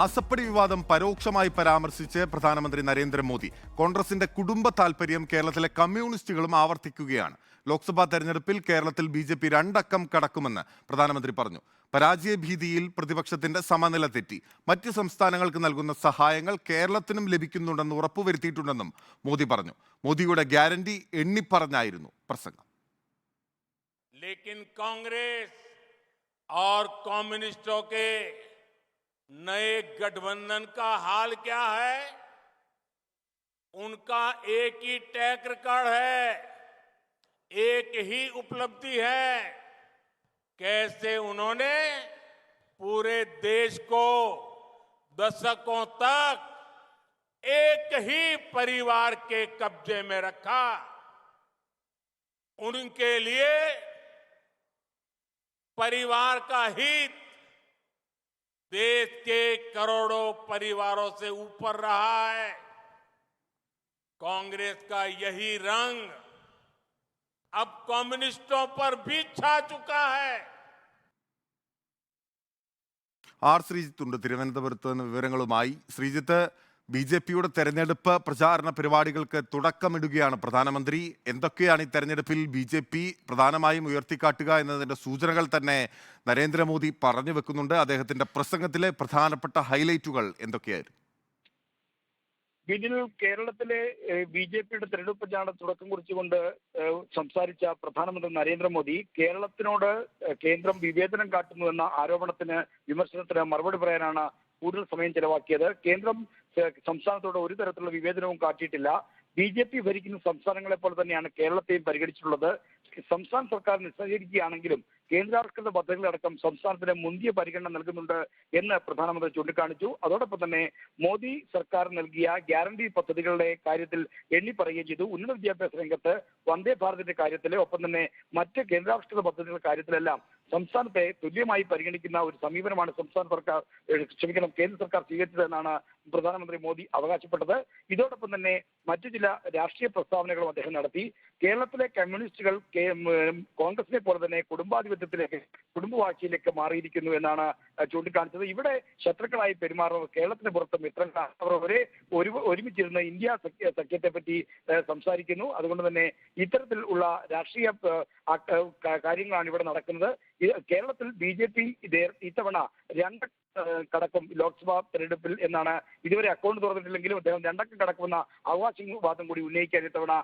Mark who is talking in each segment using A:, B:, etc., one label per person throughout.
A: അസപ്പടി വിവാദം പരോക്ഷമായി പരാമർശിച്ച് പ്രധാനമന്ത്രി നരേന്ദ്രമോദി. കോൺഗ്രസിന്റെ കുടുംബ താൽപര്യം കേരളത്തിലെ കമ്മ്യൂണിസ്റ്റുകളും ആവർത്തിക്കുകയാണ്. ലോക്സഭാ തെരഞ്ഞെടുപ്പിൽ കേരളത്തിൽ ബി ജെ പി രണ്ടക്കം കടക്കുമെന്ന് പ്രധാനമന്ത്രി പറഞ്ഞു. പരാജയഭീതിയിൽ പ്രതിപക്ഷത്തിന്റെ സമനില തെറ്റി. മറ്റ് സംസ്ഥാനങ്ങൾക്ക് നൽകുന്ന സഹായങ്ങൾ കേരളത്തിനും ലഭിക്കുന്നുണ്ടെന്ന് ഉറപ്പുവരുത്തിയിട്ടുണ്ടെന്നും മോദി പറഞ്ഞു. മോദിയുടെ ഗ്യാരണ്ടി എണ്ണിപ്പറഞ്ഞായിരുന്നു പ്രസംഗം.
B: नए गठबंधन का हाल क्या है? उनका एक ही टैक रिकॉर्ड है, एक ही उपलब्धि है। कैसे उन्होंने पूरे देश को दशकों तक एक ही परिवार के कब्जे में रखा? उनके लिए परिवार का हित देश के करोड़ों परिवारों से ऊपर रहा है कांग्रेस का यही रंग अब कम्युनिस्टों पर भी छा चुका है
A: ആർ ശ്രീജിത്ത് ഉണ്ട് തിരുവനന്തപുരത്ത് നിന്ന് വിവരങ്ങളുമായി ശ്രീജിത്ത് ബി ജെ പിയുടെ തെരഞ്ഞെടുപ്പ് പ്രചാരണ പരിപാടികൾക്ക് തുടക്കമിടുകയാണ് പ്രധാനമന്ത്രി. എന്തൊക്കെയാണ് ഈ തെരഞ്ഞെടുപ്പിൽ ബി ജെ പി പ്രധാനമായും ഉയർത്തിക്കാട്ടുക എന്നതിന്റെ സൂചനകൾ തന്നെ നരേന്ദ്രമോദി പറഞ്ഞു വെക്കുന്നുണ്ട്. അദ്ദേഹത്തിന്റെ പ്രസംഗത്തിലെ പ്രധാനപ്പെട്ട ഹൈലൈറ്റുകൾ എന്തൊക്കെയായിരുന്നു?
C: ഇതിൽ കേരളത്തിലെ ബി ജെ പിയുടെ തെരഞ്ഞെടുപ്പ് പ്രചാരണ തുടക്കം കുറിച്ചുകൊണ്ട് സംസാരിച്ച പ്രധാനമന്ത്രി നരേന്ദ്രമോദി കേരളത്തിനോട് കേന്ദ്രം വിവേചനം കാട്ടുന്നുവെന്ന ആരോപണത്തിന് വിമർശനത്തിന് മറുപടി പറയാനാണ് കൂടുതൽ സമയം ചെലവാക്കിയത്. കേന്ദ്രം സംസ്ഥാനത്തോട് ഒരു തരത്തിലുള്ള വിവേചനവും കാട്ടിയിട്ടില്ല. ബി ജെ പി ഭരിക്കുന്ന സംസ്ഥാനങ്ങളെ പോലെ തന്നെയാണ് കേരളത്തെയും പരിഗണിച്ചിട്ടുള്ളത്. സംസ്ഥാന സർക്കാർ നിസ്സഹകരിക്കുകയാണെങ്കിലും കേന്ദ്രാവിഷ്കൃത പദ്ധതികളടക്കം സംസ്ഥാനത്തിന് മുന്തിയ പരിഗണന നൽകുന്നുണ്ട് എന്ന് പ്രധാനമന്ത്രി ചൂണ്ടിക്കാണിച്ചു. അതോടൊപ്പം തന്നെ മോദി സർക്കാർ നൽകിയ ഗ്യാരണ്ടി പദ്ധതികളുടെ കാര്യത്തിൽ എണ്ണി പറയുകയും ചെയ്തു. ഉന്നത വിദ്യാഭ്യാസ രംഗത്ത് വന്ദേ ഭാരതിന്റെ കാര്യത്തിൽ ഒപ്പം തന്നെ മറ്റ് കേന്ദ്രാവിഷ്കൃത പദ്ധതികളുടെ കാര്യത്തിലെല്ലാം സംസ്ഥാനത്തെ തുല്യമായി പരിഗണിക്കുന്ന ഒരു സമീപനമാണ് സംസ്ഥാന സർക്കാർ ക്ഷമിക്കണം കേന്ദ്ര സർക്കാർ സ്വീകരിച്ചതെന്നാണ് പ്രധാനമന്ത്രി മോദി അവകാശപ്പെട്ടത്. ഇതോടൊപ്പം തന്നെ മറ്റു ചില രാഷ്ട്രീയ പ്രസ്താവനകളും അദ്ദേഹം നടത്തി. കേരളത്തിലെ കമ്മ്യൂണിസ്റ്റുകൾ കോൺഗ്രസിനെ പോലെ തന്നെ കുടുംബാധിപത്യത്തിലേക്ക് കുടുംബവാഴ്ചയിലേക്ക് മാറിയിരിക്കുന്നു എന്നാണ് ചൂണ്ടിക്കാണിച്ചത്. ഇവിടെ ശത്രുക്കളായി പെരുമാറുന്നവർ കേരളത്തിന് പുറത്ത് മിത്രങ്ങളാണ് അവർ ഒരേ ഒരു ഒരുമിച്ചിരുന്ന ഇന്ത്യ സഖ്യ സഖ്യത്തെ പറ്റി സംസാരിക്കുന്നു. അതുകൊണ്ട് തന്നെ ഇത്തരത്തിൽ ഉള്ള രാഷ്ട്രീയ കാര്യങ്ങളാണ് ഇവിടെ നടക്കുന്നത്. കേരളത്തിൽ ബി ജെ പി ഇത്തവണ രണ്ട് കടക്കും ലോക്സഭാ തെരഞ്ഞെടുപ്പിൽ എന്നാണ് ഇതുവരെ അക്കൗണ്ട് തുറന്നിട്ടില്ലെങ്കിലും അദ്ദേഹം രണ്ടക്കം കടക്കുമെന്ന അവകാശവാദം കൂടി ഉന്നയിക്കാൻ ഇത്തവണ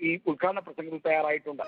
C: ഈ ഉദ്ഘാടന പ്രസംഗത്തിൽ തയ്യാറായിട്ടുണ്ട്.